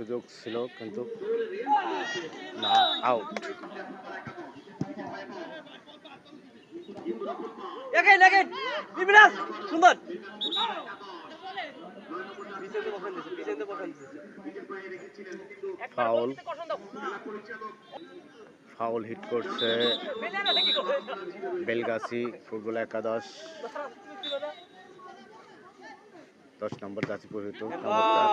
সুযোগ ছিল কিন্তু না আউট সুন্দর। ফাউল ফাউল হিট করছে বেলগাছি ফুটবল একাদশ। দশ নম্বর গাছিপুর হেতু চমৎকার।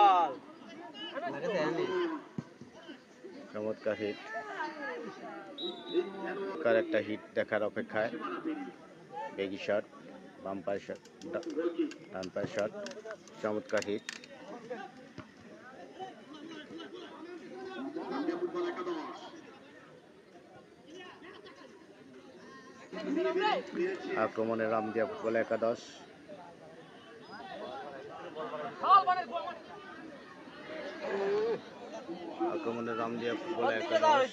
চমৎকার হিট কার একটা হিট দেখার অপেক্ষায়। বেগি শট বাম পায়ে শট ডান পায়ে শট চমৎকার হিট আক্রমণে রামদিয়া ফুটবল একাদশ। আক্রমণে রামদিয়া ফুটবল একাদশ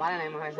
মানে নাই মনে হয়